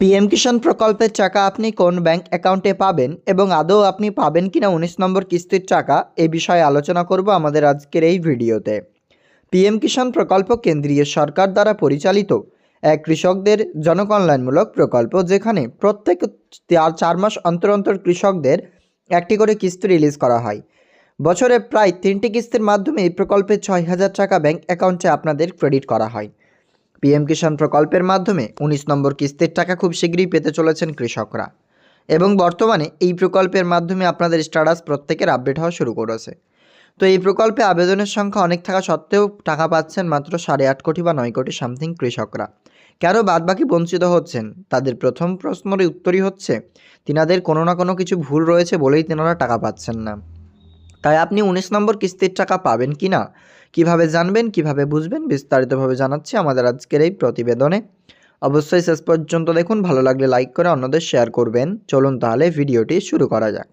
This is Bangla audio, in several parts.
পিএম কিষাণ প্রকল্পের টাকা আপনি কোন ব্যাংক অ্যাকাউন্টে পাবেন এবং আদৌ আপনি পাবেন কিনা উনিশ নম্বর কিস্তির টাকা এ বিষয়ে আলোচনা করব আমাদের আজকের এই ভিডিওতে। পিএম কিষাণ প্রকল্প কেন্দ্রীয় সরকার দ্বারা পরিচালিত এক কৃষকদের জনকল্যাণমূলক প্রকল্প, যেখানে প্রত্যেক চার মাস অন্তর অন্তর কৃষকদের একটি করে কিস্তি রিলিজ করা হয়। বছরে প্রায় তিনটি কিস্তির মাধ্যমে এই প্রকল্পে ছয় হাজার টাকা ব্যাংক অ্যাকাউন্টে আপনাদের ক্রেডিট করা হয়। পিএম কিষাণ প্রকল্পের মাধ্যমে উনিশ নম্বর কিস্তির টাকা খুব শীঘ্রই পেতে চলেছেন কৃষকরা। এবং বর্তমানে এই প্রকল্পের মাধ্যমে আপনাদের স্ট্যাটাস প্রত্যেকের আপডেট হওয়া শুরু করেছে। তো এই প্রকল্পে আবেদনের সংখ্যা অনেক থাকা সত্ত্বেও টাকা পাচ্ছেন মাত্র সাড়ে আট কোটি বা নয় কোটি সামথিং কৃষকরা। কেন বাদবাকি বঞ্চিত হচ্ছেন? তাদের প্রথম প্রশ্নের উত্তরই হচ্ছে, তিনাদের কোনো না কোনো কিছু ভুল রয়েছে বলেই তেনারা টাকা পাচ্ছেন না। তাই আপনি উনিশ নম্বর কিস্তির টাকা পাবেন কি না? কীভাবে জানবেন, কীভাবে বুঝবেন, বিস্তারিতভাবে জানাচ্ছি আমাদের আজকের এই প্রতিবেদনে। অবশ্যই শেষ পর্যন্ত দেখুন, ভালো লাগলে লাইক করে অন্যদের শেয়ার করবেন। চলুন তাহলে ভিডিওটি শুরু করা যাক।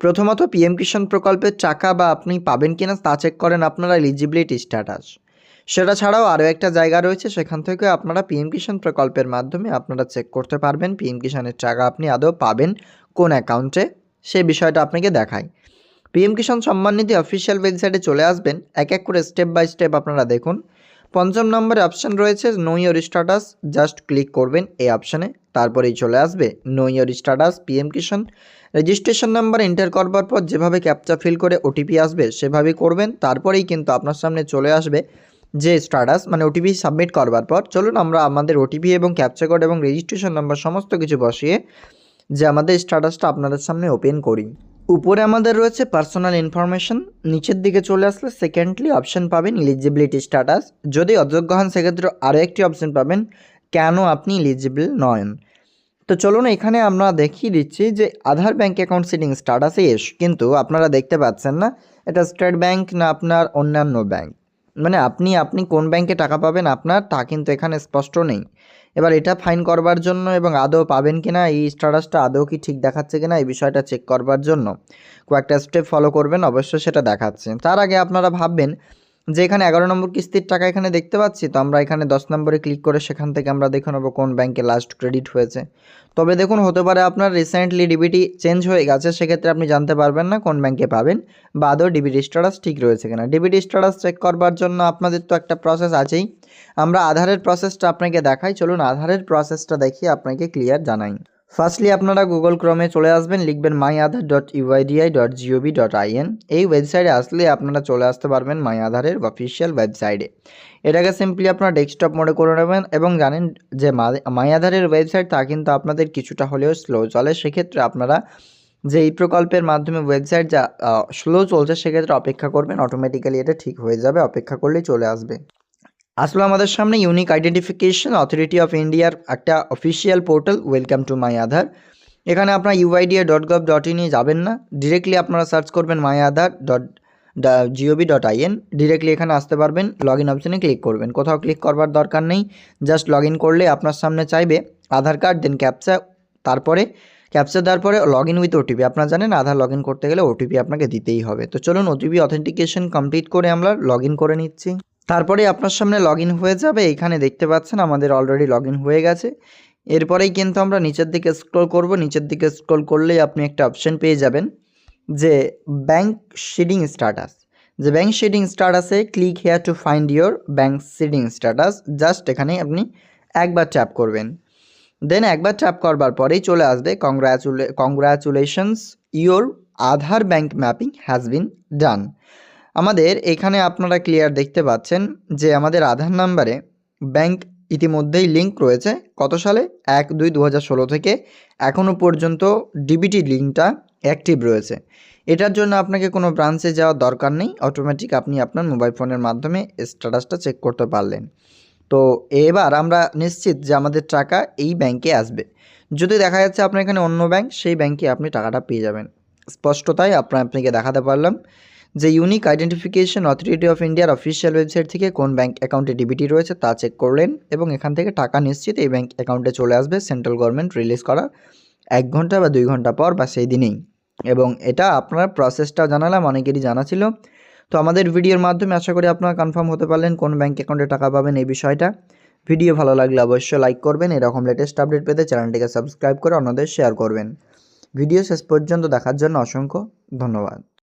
প্রথমত, পিএম কিষাণ প্রকল্পের টাকা বা আপনি পাবেন কিনা তা চেক করেন আপনারা এলিজিবিলিটি স্ট্যাটাস সেটা ছাড়াও আরও একটা জায়গা রয়েছে, সেখান থেকে আপনারা পিএম কিষাণ প্রকল্পের মাধ্যমে আপনারা চেক করতে পারবেন, পিএম কিষাণের টাকা আপনি আদৌ পাবেন কোন অ্যাকাউন্টে সে বিষয়টা আপনাকে দেখায়। পিএম কিষাণ সম্মান নিধি অফিসিয়াল ওয়েবসাইটে চলে আসবেন। এক এক করে স্টেপ বাই স্টেপ আপনারা দেখুন। পঞ্চম নম্বরে অপশান রয়েছে know your status. Just click করবেন এই অপশানে। তারপরেই চলে আসবে know your status, PM Kisan. Registration number enter করবার পর যেভাবে ক্যাপচা ফিল করে ওটিপি আসবে সেভাবেই করবেন। তারপরেই কিন্তু আপনার সামনে চলে আসবে যে স্ট্যাটাস মানে ওটিপি সাবমিট করবার পর। চলুন আমরা আমাদের ওটিপি এবং ক্যাপচা কোড এবং রেজিস্ট্রেশন নাম্বার সমস্ত কিছু বসিয়ে যে আমাদের স্ট্যাটাসটা আপনাদের সামনে ওপেন করি। উপরে আমাদের রয়েছে পার্সোনাল ইনফরমেশন নিচের দিকে চলে আসলে সেকেন্ডলি অপশন পাবেন ইলিজিবিলিটি স্ট্যাটাস যদি অযোগ্য হন, সেক্ষেত্রে আরও একটি অপশন পাবেন, কেন আপনি ইলিজিবল নন? তো চলুন এখানে আমরা দেখিয়ে দিচ্ছি যে আধার ব্যাঙ্ক অ্যাকাউন্ট সিটিং স্ট্যাটাসে এস, কিন্তু আপনারা দেখতে পাচ্ছেন না, এটা স্টেট ব্যাঙ্ক না আপনার অন্যান্য ব্যাঙ্ক মানে আপনি আপনি কোন ব্যাংকে টাকা পাবেন আপনার, তা কিন্তু এখানে স্পষ্ট নেই। এবার এটা ফাইন করবার জন্য এবং আদৌ পাবেন কি না এই স্ট্যাটাসটা আদৌ কি ঠিক দেখাচ্ছে কি না এই বিষয়টা চেক করবার জন্য। কয়েকটা স্টেপ ফলো করবেন, অবশ্যই সেটা দেখাচ্ছে। তার আগে আপনারা ভাববেন যে এখানে এগারো নম্বর কিস্তির টাকা এখানে দেখতে পাচ্ছি, তো আমরা এখানে দশ নম্বরে ক্লিক করে সেখান থেকে আমরা দেখে নেব কোন ব্যাংকে লাস্ট ক্রেডিট হয়েছে। তবে দেখুন, হতে পারে আপনার রিসেন্টলি ডিবিটি চেঞ্জ হয়ে গেছে, সেক্ষেত্রে আপনি জানতে পারবেন না কোন ব্যাংকে পাবেন বা আদৌ ডিবিটি স্ট্যাটাস ঠিক রয়েছে কিনা। ডিবিটি স্ট্যাটাস চেক করবার জন্য আপনাদের তো একটা প্রসেস আছেই। আমরা আধারের প্রসেসটা আপনাকে দেখাই, চলুন আধারের প্রসেসটা দেখিয়ে আপনাকে ক্লিয়ার জানাই। ফার্স্টলি আপনারা গুগল ক্রমে চলে আসবেন, লিখবেন my Aadhaar dot UIDAI dot GOV dot IN এই ওয়েবসাইটে আসলে আপনারা চলে আসতে পারবেন মাই আধারের অফিসিয়াল ওয়েবসাইটে এটাকে সিম্পলি আপনারা ডেস্কটপ মোডে করে নেবেন এবং জানেন যে মাই আধারের ওয়েবসাইট তা কিন্তু আপনাদের কিছুটা হলেও স্লো চলে। সেক্ষেত্রে আপনারা যে এই প্রকল্পের মাধ্যমে ওয়েবসাইট যা স্লো চলছে, সেক্ষেত্রে অপেক্ষা করবেন অটোমেটিক্যালি এটা ঠিক হয়ে যাবে, অপেক্ষা করলেই চলে আসবে। আসলে আমাদের সামনে ইউনিক আইডেন্টিফিকেশন অথরিটি অফ ইন্ডিয়ার একটা official portal welcome to my Aadhaar এখানে আপনার ইউআইডিএ ডট গভ ডট ইনে যাবেন না ডিরেক্টলি আপনারা সার্চ করবেন my Aadhaar dot GOV dot IN directly এখানে আসতে পারবেন লগ ইন অপশানে ক্লিক করবেন। কোথাও ক্লিক করবার দরকার নেই জাস্ট লগ ইন করলে আপনার সামনে চাইবে আধার কার্ড দেন ক্যাপচা তারপরে ক্যাপচা দেওয়ার পরে লগ ইন উইথ ওটিপি আপনারা জানেন আধার লগ করতে গেলে ওটিপি আপনাকে দিতেই হবে। তো চলুন ওটিপি অথেন্টিকেশন কমপ্লিট করে আমরা লগ করে নিচ্ছি। তারপরে আপনার সামনে লগ হয়ে যাবে। এখানে দেখতে পাচ্ছেন আমাদের অলরেডি লগ হয়ে গেছে। এরপরেই কিন্তু আমরা নিচের দিকে স্ক্রল করব। নিচের দিকে স্ক্রল করলেই আপনি একটা অপশন পেয়ে যাবেন যে ব্যাংক শিডিং স্ট্যাটাস যে ব্যাংক শিডিং স্ট্যাটাসে click here to find your bank seeding status just এখানে আপনি একবার ট্যাপ করবেন। দেন একবার ট্যাপ করবার পরেই চলে আসবে। Congratulations congratulations your Aadhaar bank mapping has been done আমাদের এখানে আপনারা ক্লিয়ার দেখতে পাচ্ছেন যে আমাদের আধার নাম্বারে ব্যাংক ইতিমধ্যেই লিঙ্ক রয়েছে। কত সালে? এক দুই দু থেকে এখনও পর্যন্ত ডিবিটি লিঙ্কটা অ্যাক্টিভ রয়েছে। এটার জন্য আপনাকে কোনো ব্রাঞ্চে যাওয়ার দরকার নেই। অটোমেটিক আপনি আপনার মোবাইল ফোনের মাধ্যমে স্ট্যাটাসটা চেক করতে পারলেন। তো এবার আমরা নিশ্চিত যে আমাদের টাকা এই ব্যাংকে আসবে। যদি দেখা যাচ্ছে আপনার এখানে অন্য ব্যাংক সেই ব্যাংকে আপনি টাকাটা পেয়ে যাবেন। স্পষ্টতাই আপনার আপনাকে দেখাতে পারলাম। যে ইউনিক আইডেন্টিফিকেশন অথরিটি অফ ইন্ডিয়ার অফিসিয়াল ওয়েবসাইট থেকে কোন ব্যাঙ্ক অ্যাকাউন্টে ডিবিটি রয়েছে তা চেক করলেন এবং এখান থেকে টাকা নিশ্চিত এই ব্যাঙ্ক অ্যাকাউন্টে চলে আসবে সেন্ট্রাল গভর্নমেন্ট রিলিজ করার এক ঘণ্টা বা দুই ঘণ্টা পর বা সেই দিনেই। এবং এটা আপনার প্রসেসটা জানালাম, অনেকেরই জানা ছিল। তো আমাদের ভিডিওর মাধ্যমে আশা করি আপনারা কনফার্ম হতে পারলেন কোন ব্যাঙ্ক অ্যাকাউন্টে টাকা পাবেন এই বিষয়টা। ভিডিও ভালো লাগলে অবশ্যই লাইক করবেন, এরকম লেটেস্ট আপডেট পেতে চ্যানেলটিকে সাবস্ক্রাইব করে অন্যদের শেয়ার করবেন। ভিডিও শেষ পর্যন্ত দেখার জন্য অসংখ্য ধন্যবাদ।